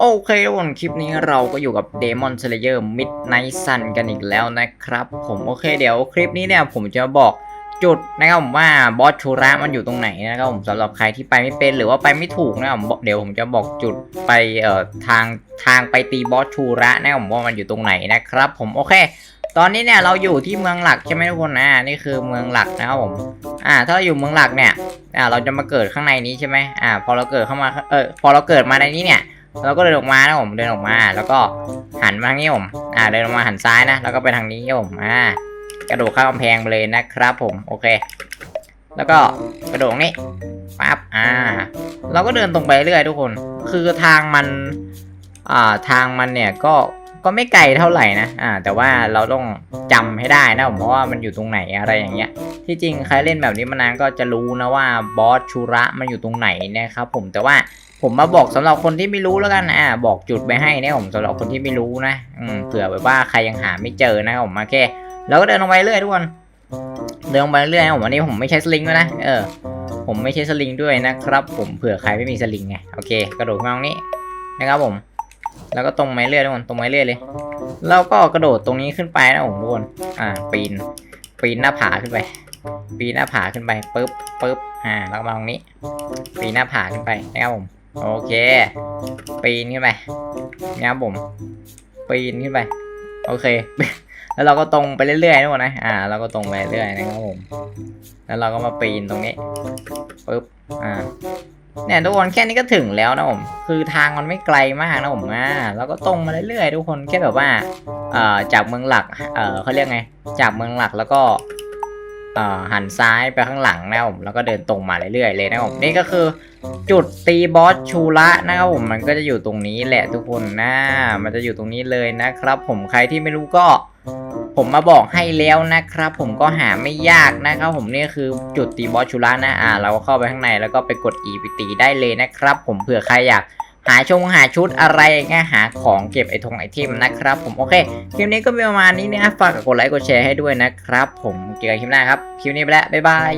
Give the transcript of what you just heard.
โอเคทุกคนคลิปนี้เราก็อยู่กับ Demon Slayer Midnight Sun กันอีกแล้วนะครับ ผมโอเคเดี๋ยวคลิปนี้เนี่ยผมจะบอกจุดนะครับผมว่าบอสชูระมันอยู่ตรงไหนนะครับผมสำหรับใครที่ไปไม่เป็นหรือว่าไปไม่ถูกนะครับผมเดี๋ยวผมจะบอกจุดไปเอ่อทางทางไปตีบอสชูระนะครับผมว่ามันอยู่ตรงไหนนะครับ ผมโอเค ตอนนี้เนี่ยเราอยู่ที่เมืองหลักใช่ไหมทุกคนอ่านี่คือเมืองหลักนะครับผมอ่าถ้าเราอยู่เมืองหลักเนี่ยอ่าเราจะมาเกิดข้างในนี้ใช่ไหมอ่าพอเราเกิดเข้ามาเออพอเราเกิดมาในนี้เนี่ย เราก็เดินออกมานะผมเดินออกมา แล้วก็หันมาทางนี้ผมอ่าเดินออกมาหันซ้ายนะแล้วก็ไปทางนี้ผมอ่ากระโดดข้ามกำแพงไปเลยนะครับ ผมโอเค แล้วก็กระโดดนี้ปั๊บอ่า เราก็เดินตรงไปเรื่อยทุกคน คือทางมันอ่าทางมันเนี่ยก็ก็ไม่ไกลเท่าไหร่นะ อ่า แต่ว่าเราต้องจำให้ได้นะผมเพราะว่ามันอยู่ตรงไหนอะไรอย่างเงี้ย ที่จริงใครเล่นแบบนี้มานานก็จะรู้นะว่าบอสชูระมันอยู่ตรงไหนนะครับผม แต่ว่า ผมมาบอกสำหรับคนที่ไม่รู้แล้วกันอ่าบอกจุดไปให้นะผมสำหรับคนที่ไม่รู้นะอืมเผื่อแบบว่าใครยังหาไม่เจอนะครับผมมาแค่เราก็เดินลงไปเรื่อยทุกคนเดินลงไปเรื่อยนะผมวันนี้ผมไม่ใช้สลิงด้วยนะเออ ผมไม่ใช้สลิงด้วยนะครับ ผมเผื่อใครไม่มีสลิงไงโอเค กระโดดมาตรงนี้นะครับผม แล้วก็ตรงไม้เรื่อยทุกคนตรงไม้เรื่อยเลย แล้วก็กระโดดตรงนี้ขึ้นไปนะผมทุกคนอ่า ปีน ปีนหน้าผาขึ้นไป ปีนหน้าผาขึ้นไปปึ๊บปึ๊บอ่าแล้วมาตรงนี้ ปีนหน้าผาขึ้นไปนะครับผม โอเค ปีนขึ้นไปนะครับผม ปีนขึ้นไป โอเค แล้วเราก็ตรงไปเรื่อยๆทุกคนนะ อ่า เราก็ตรงไปเรื่อยๆนะครับผม แล้วเราก็มาปีนตรงนี้ปึ๊บ อ่า เนี่ยทุกคนแค่นี้ก็ถึงแล้วนะผม คือทางมันไม่ไกลมากนะผมอ่าแล้วก็ตรงมาเรื่อยๆทุกคน แค่แบบว่า เอ่อ จากเมืองหลัก เอ่อเขาเรียกไง จากเมืองหลักแล้วก็ หันซ้ายไปข้างหลังนะครับผมแล้วก็เดินตรงมาเรื่อยๆเลยนะครับผมนี่ก็คือจุดตีบอสชูระนะครับผมมันก็จะอยู่ตรงนี้แหละทุกคนนะ มันจะอยู่ตรงนี้เลยนะครับ ผมใครที่ไม่รู้ก็ ผมมาบอกให้แล้วนะครับ ผมก็หาไม่ยากนะครับ ผมนี่คือจุดตีบอสชูระนะอ่าเราก็เข้าไปข้างในแล้วก็ไปกด E ไปตีได้เลยนะครับ ผมเผื่อใครอยาก หาชงหาชุดอะไรเงี้ยหาของเก็บไอ้ทงไอเทมนะครับผมโอเคคลิปนี้ก็มีประมาณนี้นะฝากกดไลค์กดแชร์ให้ด้วยนะครับ ผมเจอกันคลิปหน้าครับคลิปนี้ไปแล้วบ๊ายบาย